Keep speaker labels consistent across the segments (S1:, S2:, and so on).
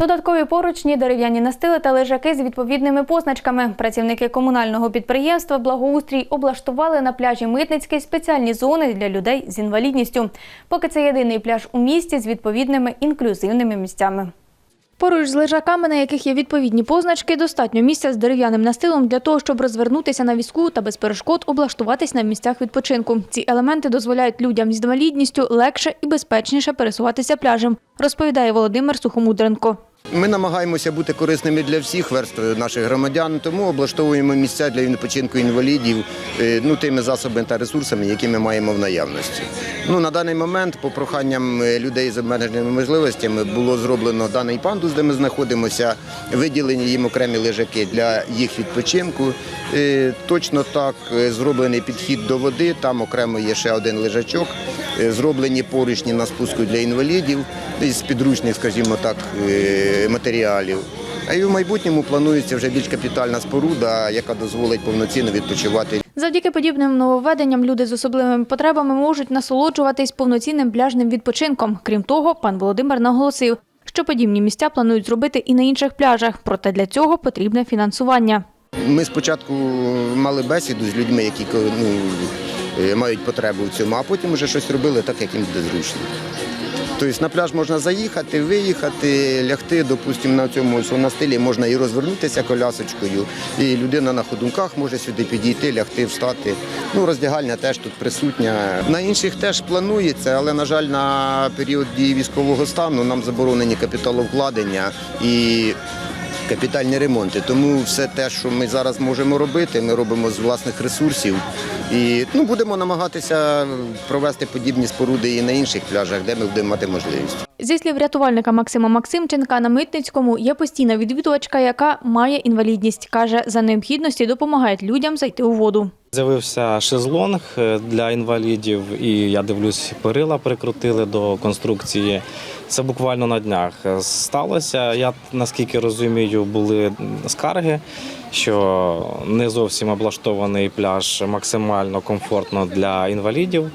S1: Додаткові поручні, дерев'яні настили та лежаки з відповідними позначками. Працівники комунального підприємства Благоустрій облаштували на пляжі Митницький спеціальні зони для людей з інвалідністю. Поки це єдиний пляж у місті з відповідними інклюзивними місцями. Поруч з лежаками, на яких є відповідні позначки, достатньо місця з дерев'яним настилом для того, щоб розвернутися на візку та без перешкод облаштуватись на місцях відпочинку. Ці елементи дозволяють людям з інвалідністю легше і безпечніше пересуватися пляжем, розповідає Володимир Сухомудренко.
S2: Ми намагаємося бути корисними для всіх верств наших громадян, тому облаштовуємо місця для відпочинку інвалідів е, ну, тими засобами та ресурсами, які ми маємо в наявності. Ну, на даний момент, по проханням е, людей з обмеженими можливостями, було зроблено даний пандус, де ми знаходимося, виділені їм окремі лежаки для їх відпочинку. Е, Точно так зроблений підхід до води, там окремо є ще один лежачок, зроблені поручні на спуску для інвалідів із підручних, скажімо так, е, матеріалів. А і в майбутньому планується вже більш капітальна споруда, яка дозволить повноцінно відпочивати
S1: Завдяки подібним нововведенням люди з особливими потребами можуть насолоджуватись повноцінним пляжним відпочинком. Крім того, пан Володимир наголосив, що подібні місця планують зробити і на інших пляжах, проте для цього потрібне фінансування.
S2: Ми спочатку мали бесіду з людьми, які ну, е, мають потребу в цьому, а потім вже щось робили так, як їм буде зручно. Тобто на пляж можна заїхати, виїхати, лягти, допустимо, на цьому на стилі можна і розвернутися колясочкою, і людина на ходунках може сюди підійти, лягти, встати. Ну, роздягальня теж тут присутня. На інших теж планується, але, на жаль, на період дії військового стану нам заборонені капіталовкладення і капітальні ремонти. Тому все те, що ми зараз можемо робити, ми робимо з власних ресурсів. І ну, будемо намагатися провести подібні споруди і на інших пляжах, де ми будемо мати можливість.
S1: Зі слів рятувальника Максима Максимченка, на Митницькому є постійна відвідувачка, яка має інвалідність. Каже, за необхідності допомагають людям зайти у воду.
S3: З'явився шезлонг е, для інвалідів, і я дивлюсь, перила прикрутили до конструкції. Це буквально на днях сталося. Я наскільки розумію, були скарги, що не зовсім облаштований пляж максимально комфортно для інвалідів.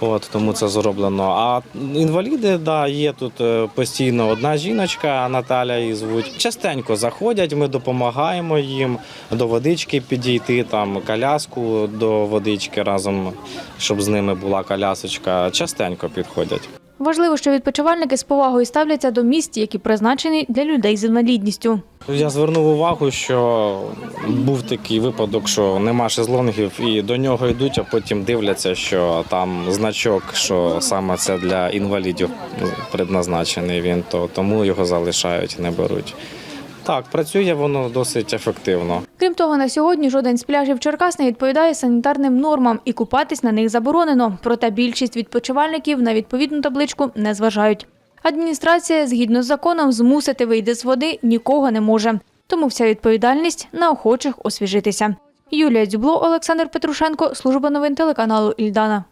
S3: От тому це зроблено. А інваліди, да, є тут е, постійно одна жіночка, Наталя її звуть. Частенько заходять, ми допомагаємо їм до водички підійти, там коляску до водички разом, щоб з ними була колясочка. Частенько підходять.
S1: Важливо, що відпочивальники з повагою ставляться до місць, які призначені для людей з інвалідністю.
S3: Я звернув увагу, що був такий випадок, що нема шезлонгів, і до нього йдуть, а потім дивляться, що там значок, що саме це для інвалідів предназначений він, то тому його залишають, не беруть. Так, працює воно досить ефективно.
S1: Крім того, на сьогодні жоден з пляжів Черкас не відповідає санітарним нормам і купатись на них заборонено. Проте більшість відпочивальників на відповідну табличку не зважають. Адміністрація, згідно з законом, змусити вийти з води нікого не може. Тому вся відповідальність на охочих освіжитися. Юлія Дзюбло, Олександр Петрушенко, служба новин телеканалу Ільдана.